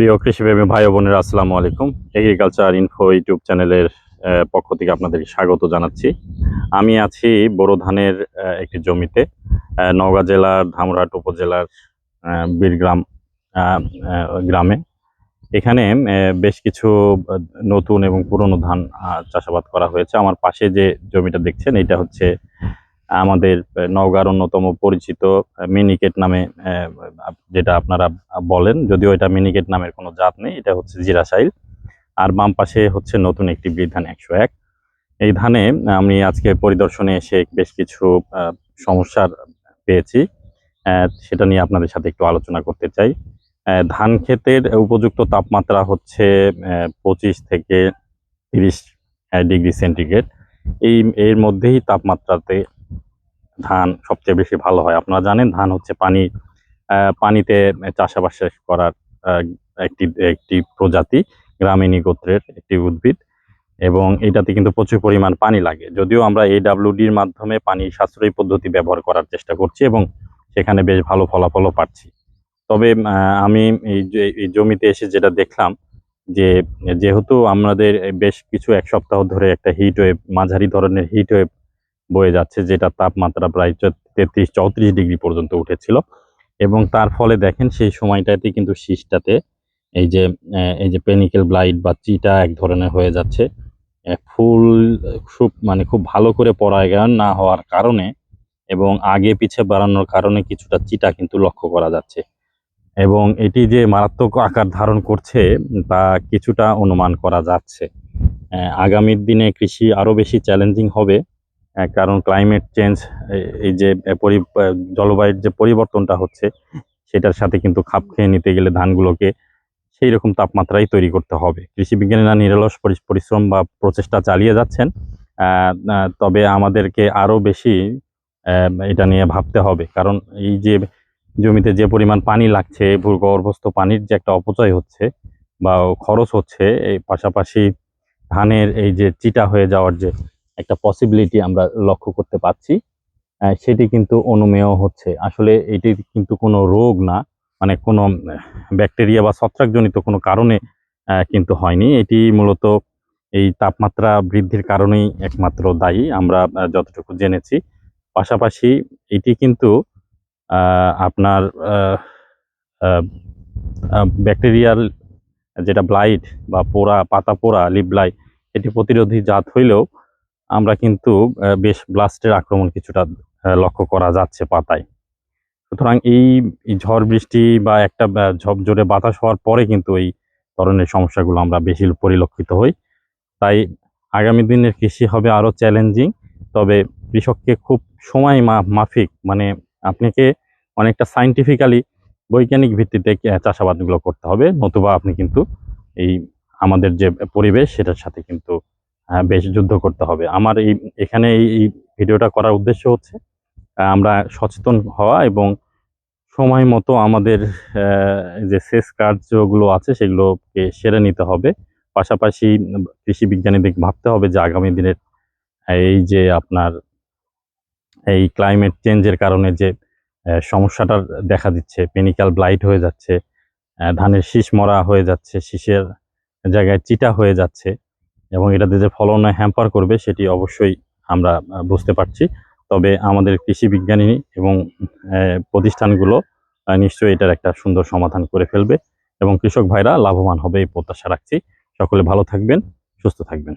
প্রিয় কৃষিপ্রেমী ভাই বোনের, আসসালামু আলাইকুম। এগ্রিকালচার ইনফো ইউটিউব চ্যানেলের পক্ষ থেকে আপনাদের স্বাগত জানাচ্ছি। আমি আছি বোরো ধানের একটি জমিতে নওগাঁ জেলার ধামরাট উপজেলার বীরগ্রাম গ্রামে। এখানে বেশ কিছু নতুন এবং পুরনো ধান চাষাবাদ করা হয়েছে। আমার পাশে যে জমিটা দেখছেন, এটা হচ্ছে আমাদের নওগাঁর অন্যতম পরিচিত মিনিকেট নামে যেটা আপনারা বলেন, যদিও এটা মিনিকেট নামের কোনো জাত নেই, এটা হচ্ছে জিরাশাইল আর বাম পাশে হচ্ছে নতুন একটি বীর ধান একশো এক। এই ধানে আমি আজকে পরিদর্শনে এসে বেশ কিছু সমস্যার পেয়েছি সেটা নিয়ে আপনাদের সাথে একটু আলোচনা করতে চাই। ধান ক্ষেতের উপযুক্ত তাপমাত্রা হচ্ছে পঁচিশ থেকে তিরিশ ডিগ্রি সেন্টিগ্রেড। এই, এর মধ্যেই তাপমাত্রাতে ধান সবচেয়ে বেশি ভালো হয়। আপনারা জানেন, ধান হচ্ছে পানি পানিতে চাষাবাস করার একটি একটি প্রজাতি, গ্রামীণী গোত্রের একটি উদ্ভিদ এবং এটাতে কিন্তু প্রচুর পরিমাণ পানি লাগে। যদিও আমরা এডাব্লিউডির মাধ্যমে পানি সাশ্রয়ী পদ্ধতি ব্যবহার করার চেষ্টা করছি এবং সেখানে বেশ ভালো ফলাফলও পাচ্ছি। তবে আমি এই জমিতে এসে যেটা দেখলাম যে, যেহেতু আমাদের বেশ কিছু এক সপ্তাহ ধরে একটা হিট ওয়েভ মাঝারি ধরনের হিট ওয়েভ বয়ে যাচ্ছে, যেটা তাপমাত্রা প্রায় তেত্রিশ, চৌত্রিশ ডিগ্রি পর্যন্ত উঠেছিল। এবং তার ফলে দেখেন সেই সময়টাতে কিন্তু শীষটাতে এই যে এই যে পেনিকেল ব্লাইট বা চিটা এক ধরনের হয়ে যাচ্ছে। ফুল, খুব মানে খুব ভালো করে পরাগায়ন না হওয়ার কারণে এবং আগে পিছে বাড়ানোর কারণে কিছুটা চিটা কিন্তু লক্ষ্য করা যাচ্ছে। এবং এটি যে মারাত্মক আকার ধারণ করছে, তা কিছুটা অনুমান করা যাচ্ছে। আগামীর দিনে কৃষি আরও বেশি চ্যালেঞ্জিং হবে। কারণ ক্লাইমেট চেঞ্জ এই যে জলবায়ুর যে পরিবর্তনটা হচ্ছে, সেটার সাথে কিন্তু খাপ খেয়ে নিতে গেলে ধানগুলোকে সেই রকম তাপমাত্রাই তৈরি করতে হবে। কৃষি বিজ্ঞানীরা নিরলস পরিশ্রম বা প্রচেষ্টা চালিয়ে যাচ্ছেন তবে আমাদেরকে আরও বেশি এটা নিয়ে ভাবতে হবে। কারণ এই যে জমিতে যে পরিমাণ পানি লাগছে, ভূগর্ভস্থ পানির যে একটা অপচয় হচ্ছে বা খরচ হচ্ছে, এই পাশাপাশি ধানের এই যে চিটা হয়ে যাওয়ার যে একটা পসিবিলিটি আমরা লক্ষ্য করতে পাচ্ছি সেটি কিন্তু অনুমেয় হচ্ছে। আসলে এটি কিন্তু কোনো রোগ না মানে কোনো ব্যাকটেরিয়া বা ছত্রাকজনিত কোনো কারণে কিন্তু হয়নি। এটি মূলত এই তাপমাত্রা বৃদ্ধির কারণেই একমাত্র দায়ী, আমরা যতটুকু জেনেছি। পাশাপাশি এটি কিন্তু আপনার ব্যাকটেরিয়াল যেটা ব্লাইট বা পোড়া, পাতা পোড়া লিপ ব্লাই এটি প্রতিরোধী জাত হইলেও আমরা কিন্তু বেশ ব্লাস্টের আক্রমণ কিছুটা লক্ষ্য করা যাচ্ছে পাতায়। সুতরাং এই ঝড় বৃষ্টি বা একটা ঝপঝরে বাতাস হওয়ার পরে কিন্তু এই ধরনের সমস্যাগুলো আমরা বেশি পরিলক্ষিত হই। তাই আগামী দিনের কৃষি হবে আরও চ্যালেঞ্জিং তবে কৃষককে খুব সময় মাফিক মানে আপনাকে অনেকটা সাইন্টিফিক্যালি বৈজ্ঞানিক ভিত্তিতে চাষাবাদগুলো করতে হবে। নতুবা আপনি কিন্তু এই আমাদের যে পরিবেশ, সেটার সাথে কিন্তু বেশ যুদ্ধ করতে হবে। আমার এই এখানে এই ভিডিওটা করার উদ্দেশ্য হচ্ছে আমরা সচেতন হওয়া এবং সময় মতো আমাদের যে সেচ কার্যগুলো আছে সেগুলোকে সেরে নিতে হবে। পাশাপাশি কৃষি বিজ্ঞানীদের ভাবতে হবে যে আগামী দিনের এই যে আপনার এই ক্লাইমেট চেঞ্জের কারণে যে আহ, সমস্যাটা দেখা দিচ্ছে পেনিক্যাল ব্লাইট হয়ে যাচ্ছে ধানের শীষ মরা হয়ে যাচ্ছে শীষের জায়গায় চিটা হয়ে যাচ্ছে এবং এটাতে যে ফলনে হ্যাম্পার করবে সেটি অবশ্যই আমরা বুঝতে পারছি। তবে আমাদের কৃষি বিজ্ঞানী এবং প্রতিষ্ঠানগুলো নিশ্চয়ই এটার একটা সুন্দর সমাধান করে ফেলবে এবং কৃষক ভাইরা লাভবান হবে এই প্রত্যাশা রাখছি। সকলে ভালো থাকবেন, সুস্থ থাকবেন।